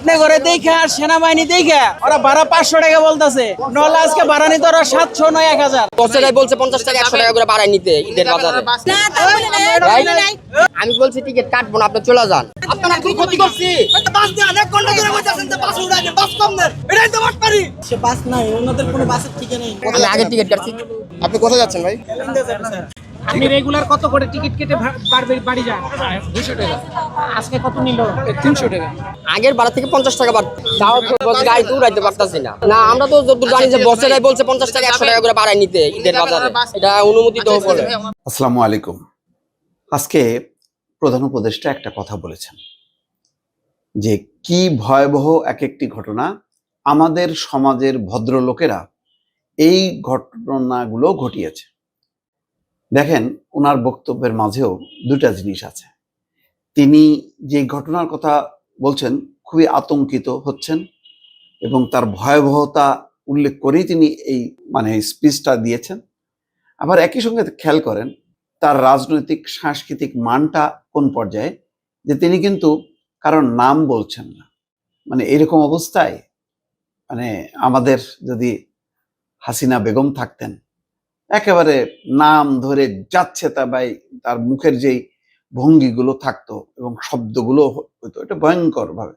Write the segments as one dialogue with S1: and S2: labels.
S1: আপনি ঘরে দেখে আর সেনাবাহিনী দেখে ওরা ভাড়া পাঁচশো টাকা বলতেছে। নলে আজকে ভাড়া নিতে ওরা সাতশো নয় এক হাজার।
S2: বলছে পঞ্চাশ টাকা একশো টাকা করে বাড়ায় নিতে ঈদের বাজারে। আমি বলছি টিকিট কাটবো না আপনি চলে যান।
S3: আপনি কোথায় যাচ্ছেন ভাই?
S4: আপনি রেগুলার কত করে টিকিট কেটে বাড়ি বাড়ি যান দুশো টাকা। আজকে কত নিল? তিনশো টাকা।
S2: আগের ভাড়া থেকে পঞ্চাশ টাকা বাড় তাও গাড়ি তো উড়াইতে পারতাছি না। না আমরা তো জানি যে বছরে বলছে পঞ্চাশ টাকা একশো টাকা করে বাড়ায় নিতে ঈদের বাজারে। এটা অনুমোদিত বলে।
S5: আসসালামু আলাইকুম। আজকে প্রধান উপদেষ্টা একটা কথা বলেছেন যে কি ভয়াবহ এক একটি ঘটনা আমাদের সমাজের ভদ্রলোকেরা এই ঘটনাগুলো ঘটিয়েছে। দেখেন ওনার বক্তব্যের মাঝেও দুটা জিনিস আছে। তিনি যে ঘটনার কথা বলছেন, খুবই আতঙ্কিত হচ্ছেন এবং তার ভয়াবহতা উল্লেখ করেই তিনি এই মানে স্পিচটা দিয়েছেন। আবার একই সঙ্গে খেয়াল করেন, তার রাজনৈতিক, সাংস্কৃতিক মানটা কোন পর্যায়ে, যে তিনি কিন্তু কারণ নাম বলছেন না। মানে এরকম অবস্থায় মানে আমাদের যদি হাসিনা বেগম থাকতেন একেবারে নাম ধরে যাচ্ছে তা ভাই, তার মুখের যেই ভঙ্গিগুলো থাকতো এবং শব্দগুলো হতো এটা ভয়ঙ্কর ভাবে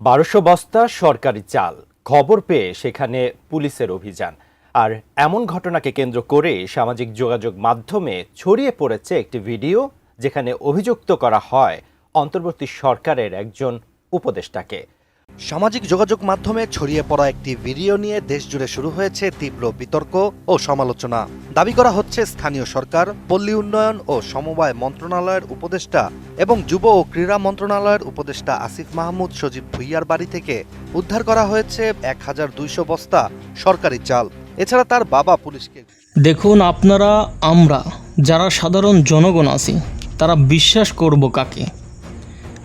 S6: বারোশো বস্তা সরকারি চাল, খবর পেয়ে সেখানে পুলিশের অভিযান। আর এমন ঘটনাকে কেন্দ্র করে সামাজিক যোগাযোগ মাধ্যমে ছড়িয়ে পড়েছে একটি ভিডিও, যেখানে অভিযুক্ত করা হয় অন্তর্বর্তী সরকারের একজন উপদেষ্টাকে।
S7: সামাজিক যোগাযোগ মাধ্যমে ছড়িয়ে পড়া একটি ভিডিও নিয়ে দেশজুড়ে শুরু হয়েছে তীব্র বিতর্ক ও সমালোচনা। দাবি করা হচ্ছে স্থানীয় সরকার, পল্লী উন্নয়ন ও সমবায় মন্ত্রণালয়ের উপদেষ্টা এবং যুব ও ক্রীড়া মন্ত্রণালয়ের উপদেষ্টা আসিফ মাহমুদ সজীব ভুইয়ার বাড়ি থেকে উদ্ধার করা হয়েছে এক হাজার দুইশো বস্তা সরকারি চাল। এছাড়া তার বাবা পুলিশকে
S8: দেখুন আপনারা, আমরা যারা সাধারণ জনগণ আছি, তারা বিশ্বাস করব কাকে?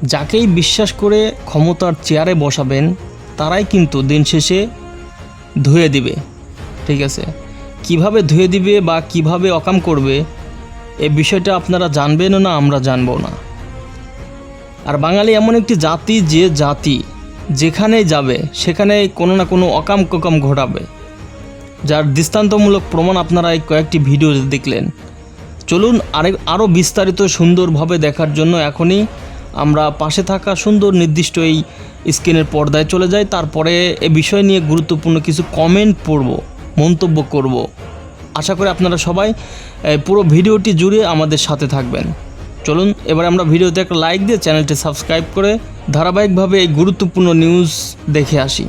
S8: যাকেই বিশ্বাস করে ক্ষমতার চেয়ারে বসাবেন, তারাই কিন্তু দিন শেষে ধুয়ে দিবে। ঠিক আছে? কীভাবে ধুয়ে দিবে বা কীভাবে অকাম করবে, এ বিষয়টা আপনারা জানবেনও না, আমরা জানব না। আর বাঙালি এমন একটি জাতি যে জাতি, যেখানেই যাবে সেখানে কোনো না কোনো অকাম কোকাম ঘটাবে। যার দৃষ্টান্তমূলক প্রমাণ আপনারা এই কয়েকটি ভিডিও দেখলেন। চলুন আরেক, আরও বিস্তারিত সুন্দরভাবে দেখার জন্য এখনই আমরা পাশে থাকা সুন্দর নির্দিষ্ট এই স্ক্রিনের পর্দায় চলে যাই। তারপরে এ বিষয় নিয়ে গুরুত্বপূর্ণ কিছু কমেন্ট পড়ব, মন্তব্য করব। আশা করি আপনারা সবাই পুরো ভিডিওটি জুড়ে আমাদের সাথে থাকবেন। চলুন, এবার আমরা ভিডিওতে একটা লাইক দিয়ে চ্যানেলটি সাবস্ক্রাইব করে ধারাবাহিকভাবে এই গুরুত্বপূর্ণ নিউজ দেখে আসি।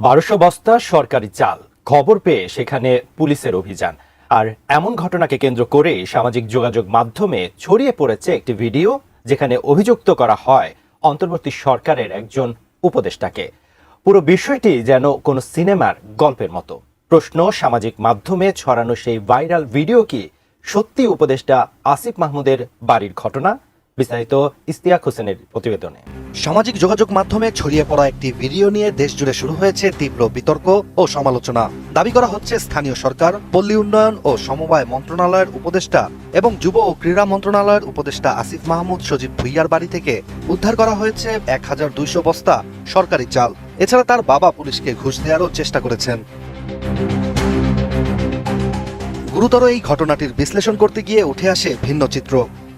S6: বারোশো বস্তা সরকারি চাল, খবর পেয়ে সেখানে পুলিশের অভিযান। আর এমন ঘটনাকে কেন্দ্র করে সামাজিক যোগাযোগ মাধ্যমে ছড়িয়ে পড়েছে একটি ভিডিও। যেখানে অভিযুক্ত করা হয় অন্তর্বর্তী সরকারের একজন উপদেষ্টাকে। পুরো বিষয়টি যেন কোনো সিনেমার গল্পের মতো। প্রশ্ন সামাজিক মাধ্যমে ছড়ানো সেই ভাইরাল ভিডিও কি সত্যি উপদেষ্টা আসিফ মাহমুদের বাড়ির ঘটনা? বিস্তারিত ইস্তিয়াক হোসেনের প্রতিবেদনে।
S7: সামাজিক যোগাযোগ মাধ্যমে ছড়িয়ে পড়া একটি ভিডিও নিয়ে দেশজুড়ে শুরু হয়েছে তীব্র বিতর্ক ও সমালোচনা। দাবি করা হচ্ছে স্থানীয় সরকার, পল্লী উন্নয়ন ও সমবায় মন্ত্রণালয়ের উপদেষ্টা এবং যুব ও ক্রীড়া মন্ত্রণালয়ের উপদেষ্টা আসিফ মাহমুদ সজীব ভুইয়ার বাড়ি থেকে উদ্ধার করা হয়েছে এক হাজার দুইশো বস্তা সরকারি চাল। এছাড়া তার বাবা পুলিশকে ঘুষ দেওয়ারও চেষ্টা করেছেন। গুরুতর এই ঘটনাটির বিশ্লেষণ করতে গিয়ে উঠে আসে ভিন্ন চিত্র।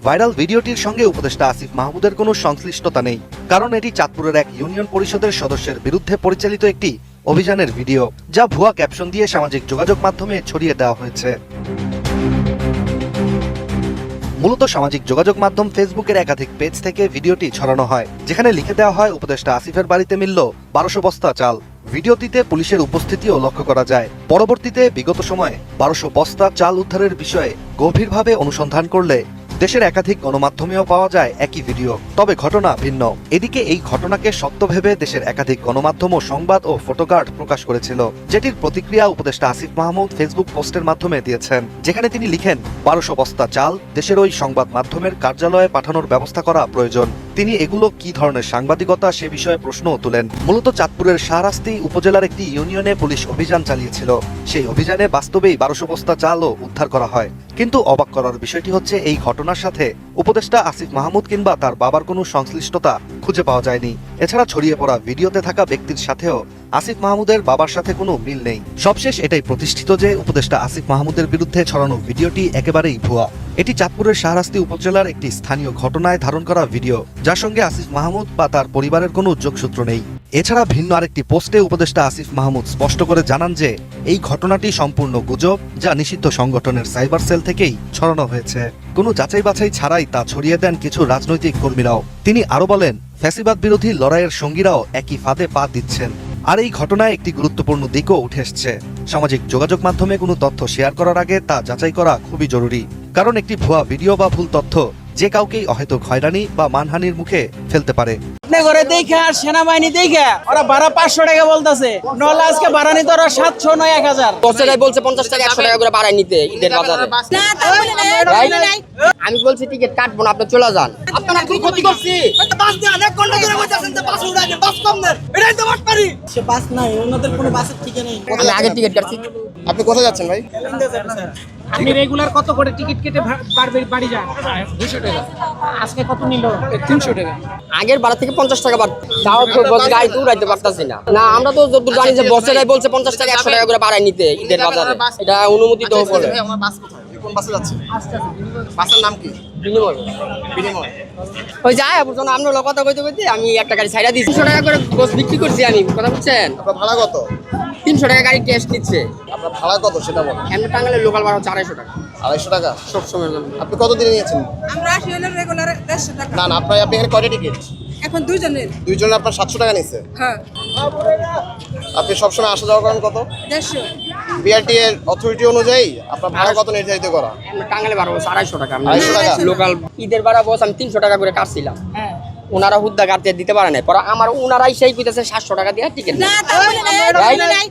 S7: ভাইরাল ভিডিওটির সঙ্গে উপদেষ্টা আসিফ মাহমুদের কোনো সংশ্লিষ্টতা নেই, কারণ এটি চাঁদপুরের এক ইউনিয়ন পরিষদের সদস্যের বিরুদ্ধে পরিচালিত একটি অভিযানের ভিডিও, যা ভুয়া ক্যাপশন দিয়ে সামাজিক যোগাযোগ মাধ্যমে ছড়িয়ে দেওয়া হয়েছে। মূলত সামাজিক যোগাযোগ মাধ্যম ফেসবুকের একাধিক পেজ থেকে ভিডিওটি ছড়ানো হয়, যেখানে লিখে দেওয়া হয়, উপদেষ্টা আসিফের বাড়িতে মিলল বারোশো বস্তা চাল। ভিডিওটিতে পুলিশের উপস্থিতিও লক্ষ্য করা যায়। পরবর্তীতে বিগত সময়ে বারোশো বস্তা চাল উদ্ধারের বিষয়ে গভীরভাবে অনুসন্ধান করলে দেশের একাধিক গণমাধ্যমেও পাওয়া যায় একই ভিডিও। তবে ঘটনা ভিন্ন। এদিকে এই ঘটনাকে সত্য ভেবে দেশের একাধিক গণমাধ্যম ও সংবাদ ও ফটোকার্ড প্রকাশ করেছিল। যেটির প্রতিক্রিয়া উপদেষ্টা আসিফ মাহমুদ ফেসবুক পোস্টের মাধ্যমে দিয়েছেন। যেখানে তিনি লিখেন, বারোশো বস্তা চাল, দেশের ওই সংবাদ মাধ্যমের কার্যালয়ে পাঠানোর ব্যবস্থা করা প্রয়োজন। তিনি এগুলো কি ধরনের সাংবাদিকতা সে বিষয়ে প্রশ্নও তুলেন। মূলত চাঁদপুরের শাহরাস্তি উপজেলার একটি ইউনিয়নে পুলিশ অভিযান চালিয়েছিল। সেই অভিযানে বাস্তবেই বারোশো বস্তা চালও উদ্ধার করা হয়। কিন্তু অবাক করার বিষয়টি হচ্ছে, এই ঘটনার সাথে উপদেষ্টা আসিফ মাহমুদ কিংবা তার বাবার কোনো সংশ্লিষ্টতা খুঁজে পাওয়া যায়নি। এছাড়া ছড়িয়ে পড়া ভিডিওতে থাকা ব্যক্তির সাথেও আসিফ মাহমুদের বাবার সাথে কোনো মিল নেই। সবশেষ এটাই প্রতিষ্ঠিত যে উপদেষ্টা আসিফ মাহমুদের বিরুদ্ধে ছড়ানো ভিডিওটি একেবারেই ভুয়া। এটি চাঁদপুরের শাহরাস্তি উপজেলার একটি স্থানীয় ঘটনায় ধারণ করা ভিডিও, যার সঙ্গে আসিফ মাহমুদ বা তার পরিবারের কোনো যোগসূত্র নেই। এছাড়া ভিন্ন আরেকটি পোস্টে উপদেষ্টা আসিফ মাহমুদ স্পষ্ট করে জানান যে, এই ঘটনাটি সম্পূর্ণ গুজব যা নিষিদ্ধ সংগঠনের সাইবার সেল থেকেই ছড়ানো হয়েছে। কোনো যাচাই বাছাই ছাড়াই তা ছড়িয়ে দেন কিছু রাজনৈতিক কর্মীরাও। তিনি আরও বলেন, ফ্যাসিবাদ বিরোধী লড়াইয়ের সঙ্গীরাও একই ফাঁদে পা দিচ্ছেন। আর এই ঘটনায় একটি গুরুত্বপূর্ণ দিকও উঠে এসছে সামাজিক যোগাযোগ মাধ্যমে কোনো তথ্য শেয়ার করার আগে তা যাচাই করা খুবই জরুরি। কারণ একটি ভুয়া ভিডিও বা ভুল তথ্য যে কাউকেই অহেতুক হয়রানি বা মানহানির মুখে ফেলতে পারে।
S1: আপনি ঘরে দেখে আর সেনাবাহিনী দেখে ওরা ভাড়া পাঁচশো টাকা বলতেছে। নলে আজকে ভাড়া নিতে ওরা সাতশো নয় এক হাজার।
S2: বছরে বলছে পঞ্চাশ টাকা একশো টাকা করে বাড়ায় নিতে ঈদের বাজারে। আমি বলছি টিকিট কাটবো না আপনি চলে যান। আপনার কি ক্ষতি করছি।
S1: সে বাস নাই ওনাদের কোনো বাসের ঠিকা নেই।
S2: আমি আগে টিকিট কাটছি।
S3: আপনি কোথায় যাচ্ছেন ভাই?
S4: আপনি রেগুলার কত করে টিকিট কেটে বাড়ি- বাড়ি যান? দুশো টাকা। আজকে কত নিল? তিনশো টাকা।
S2: আগের ভাড়া থেকে পঞ্চাশ টাকা বাড় তাও গাড়ি তো উড়াইতে পারতাছি না। না আমরা তো জানি যে বলছে পঞ্চাশ টাকা একশো টাকা করে বাড়ায় নিতে ঈদের বাজারে। এটা অনুমতি তো বলে।
S3: আমার বাস কোথায়? কোন বাসে যাচ্ছেন বাসের নাম কি?
S2: বিনিময়।
S3: বিনিময়।
S2: ওই যায় বুঝুন আমরা লোক কথা কইতে কইতে আমি একটা গাড়ি ছাইড়া দিচ্ছি তিনশো টাকা করে বস বিক্রি করছি আমি কথা বুঝছেন?
S3: আপনার ভাড়া কত?
S2: তিনশো টাকা গাড়ি টেস্ট নিচ্ছে।
S3: আপনার ভাড়া কত সেটা বলেন।
S2: এমনি টাঙ্গালের লোকাল ভাড়া হচ্ছে আড়াইশো টাকা।
S3: আড়াইশো টাকা?
S2: সব সময়ের
S3: আপনি কত দিনে নিয়েছেন?
S9: আমরা আসি হলো রেগুলার দেড়শো টাকা।
S3: না না আপনার আপনি এখানে কয়টা টিকিট
S9: এখন দুজনের
S3: দুইজনে আপনার সাতশো টাকা নিচ্ছে
S9: হ্যাঁ।
S3: আপনি সবসময় আসা যাওয়া করেন কত?
S9: দেড়শো।
S3: বিআরটি এর অথরিটি অনুযায়ী আপনার ভাড়া কত নির্ধারিত করা?
S2: টাঙ্গালে ভাড়া হচ্ছে আড়াইশো টাকা।
S3: আড়াইশো টাকা?
S2: লোকাল ঈদের ভাড়া বস আমি তিনশো টাকা করে কাটছিলাম। ওনারা হুদ্দা কাটতে দিতে পারে না পরে আমার ওনারাই সেই কইতেছে সাতশো টাকা দিয়ে টিকিট
S9: না তা বলে নাই,
S2: Right?
S9: বলে নাই।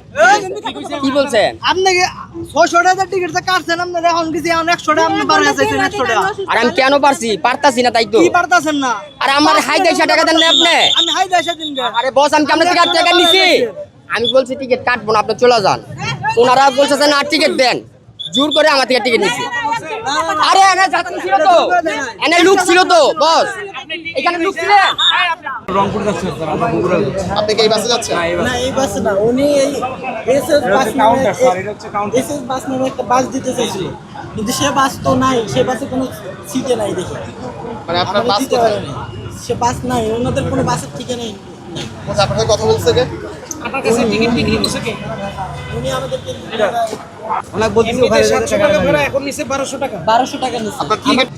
S2: কি বলছেন
S10: আপনাকে ছয়শো টাকা টিকিট কাটছেন আপনার এখন কিছু এখন একশো টাকা আপনি বাড়া চাইছেন একশো টাকা
S2: আর আমি কেন পারছি পারতাছি না তাই তো
S10: কি পারতাছেন না
S2: আর আমার হাই দেড়শো টাকা দেন না আপনি
S10: আমি হাই দেশে দিন
S2: আরে বস আমি কেমন টিকিট টাকা নিছি আমি বলছি টিকিট কাটবো না আপনি চলে যান ওনারা বলছে না টিকিট দেন জোর করে আমার থেকে টিকিট নিছি আরে এনে যাত্রী ছিল তো এনে লুক ছিল তো বস এখানে লুক ছিল
S3: আপনি কি এই বাসে যাচ্ছেন?
S1: না এই বাস। না উনি এই এসএস বাস এসএস বাস নামে একটা বাস দিতে চাইছিল। কিন্তু সে বাস তো নাই সে বাসে কোনো সিটে নাই দেখে।
S3: মানে আপনার বাস কোথায়?
S1: সে বাস নাই ওনাদের কোনো বাসের ঠিকা নেই।
S3: আপনার সাথে কথা বলছে কে?
S4: আপনার কাছে টিকিট বিক্রি করছে কে?
S1: উনি আমাদেরকে
S4: এমনিতে সাতশো টাকা ভাড়া এখন নিচ্ছে বারোশো টাকা।
S1: বারোশো টাকা নিচ্ছে
S3: আপনার টিকিট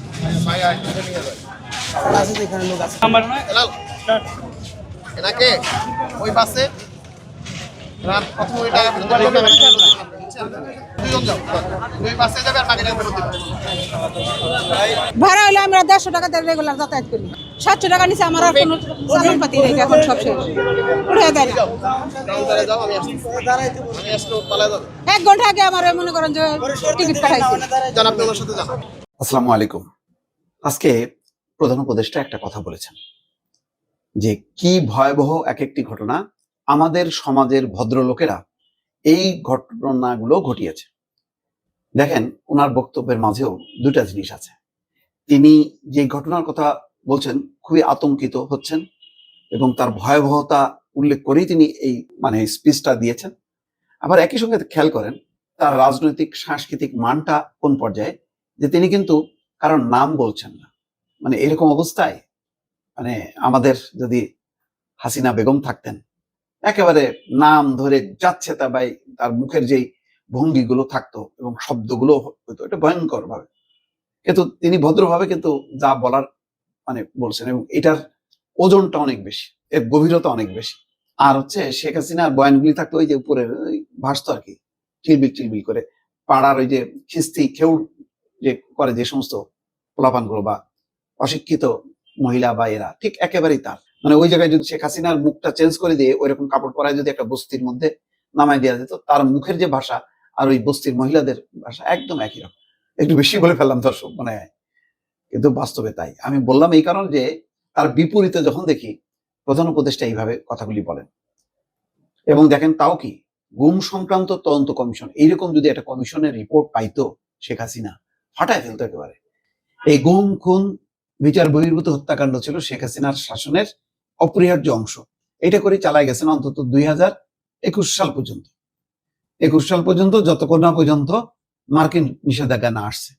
S3: ভাই এটা নিয়ে ওই টাকা
S9: ভাড়া হলে আমরা দেড়শো টাকা দিয়ে রেগুলার যাতায়াত করি। সাতশো টাকা নিচে আমার আর কোনো চালান পাতি নেই এখন সব শেষ। উঠে দেয় এক ঘণ্টা আগে আমার মনে করেন যে টিকিট পাঠাইছি।
S3: যান আপনি ওনার সাথে যান।
S5: আসসালামু আলাইকুম। আজকে প্রধান উপদেষ্টা একটা কথা বলেছেন। যে কি ভয়াবহ এক একটি ঘটনা আমাদের সমাজের ভদ্রলোকেরা এই ঘটনাগুলো ঘটিয়েছে। দেখেন ওনার বক্তব্যের মাঝেও দুটা জিনিস আছে। তিনি যে ঘটনার কথা বলছেন, খুবই আতঙ্কিত হচ্ছেন এবং তার ভয়াবহতা উল্লেখ করেই তিনি এই মানে স্পিচটা দিয়েছেন। আবার একই সঙ্গে খেয়াল করেন, তার রাজনৈতিক, সাংস্কৃতিক মানটা কোন পর্যায়ে? যে তিনি কিন্তু কারণ নাম বলছেন না। মানে এরকম অবস্থায় মানে আমাদের যদি হাসিনা বেগম থাকতেন, একেবারে নাম ধরে যাচ্ছে তা ভাই, তার মুখের যেই ভঙ্গিগুলো থাকতো এবং শব্দগুলো হতো, এটা ভয়ঙ্কর ভাবে কিন্তু তিনি ভদ্রভাবে কিন্তু যা বলার মানে বলছেন এবং এটার ওজনটা অনেক বেশি, এর গভীরতা অনেক বেশি। আর হচ্ছে শেখ হাসিনার বয়ানগুলি থাকতো ওই যে উপরে ভাসতো আর কি, চিলবিল চিলবিল করে, পাড়ার ওই যে খিস্তি, খেউড় যে করে যে সমস্ত পোলাপানগুলো বা অশিক্ষিত মহিলা বা এরা, ঠিক একেবারেই তার। মানে ওই জায়গায় যদি শেখ হাসিনার মুখটা চেঞ্জ করে দিয়ে ওই রকম কাপড় পরায় যদি একটা বস্তির মধ্যে নামায় দেওয়া যেত, তার মুখের যে ভাষা আর ওই বস্তির মহিলাদের ভাষা একদম একই রকম। একটু বেশি বলে ফেললাম দর্শক মানে কিন্তু বাস্তবে তাই। আমি বললাম এই কারণ যে তার বিপরীতে যখন দেখি প্রধান উপদেষ্টা এইভাবে কথাগুলি বলেন। এবং দেখেন তাও কি, গুম সংক্রান্ত তদন্ত কমিশন, এইরকম যদি একটা কমিশনের রিপোর্ট পাইতো শেখ হাসিনা, ফাটায় ফেলতো একেবারে। এই গুম, খুন বিচার বহির্ভূত হত্যাকাণ্ড ছিল শেখ হাসিনার শাসনের অপরিহার্য অংশ। এটা করে চালায় গেছেন অন্তত দুই হাজার একুশ সাল পর্যন্ত। একুশ সাল পর্যন্ত যতক্ষণ না পর্যন্ত মার্কিন নিষেধাজ্ঞা না আসছে।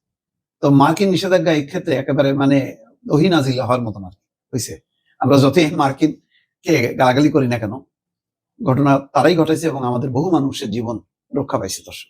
S5: তো মার্কিন নিষেধাজ্ঞা এই ক্ষেত্রে একেবারে মানে অহিনাজিল হওয়ার মতন আর হয়েছে আমরা যতই মার্কিন কে গালাগালি করি না কেন, ঘটনা তারাই ঘটাইছে এবং আমাদের বহু মানুষের জীবন রক্ষা পাইছে দর্শক।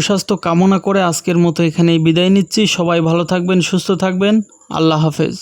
S8: সুস্বাস্থ্য কামনা করে আজকের মতো এখানেই বিদায় নিচ্ছি। সবাই ভালো থাকবেন, সুস্থ থাকবেন। আল্লাহ হাফেজ।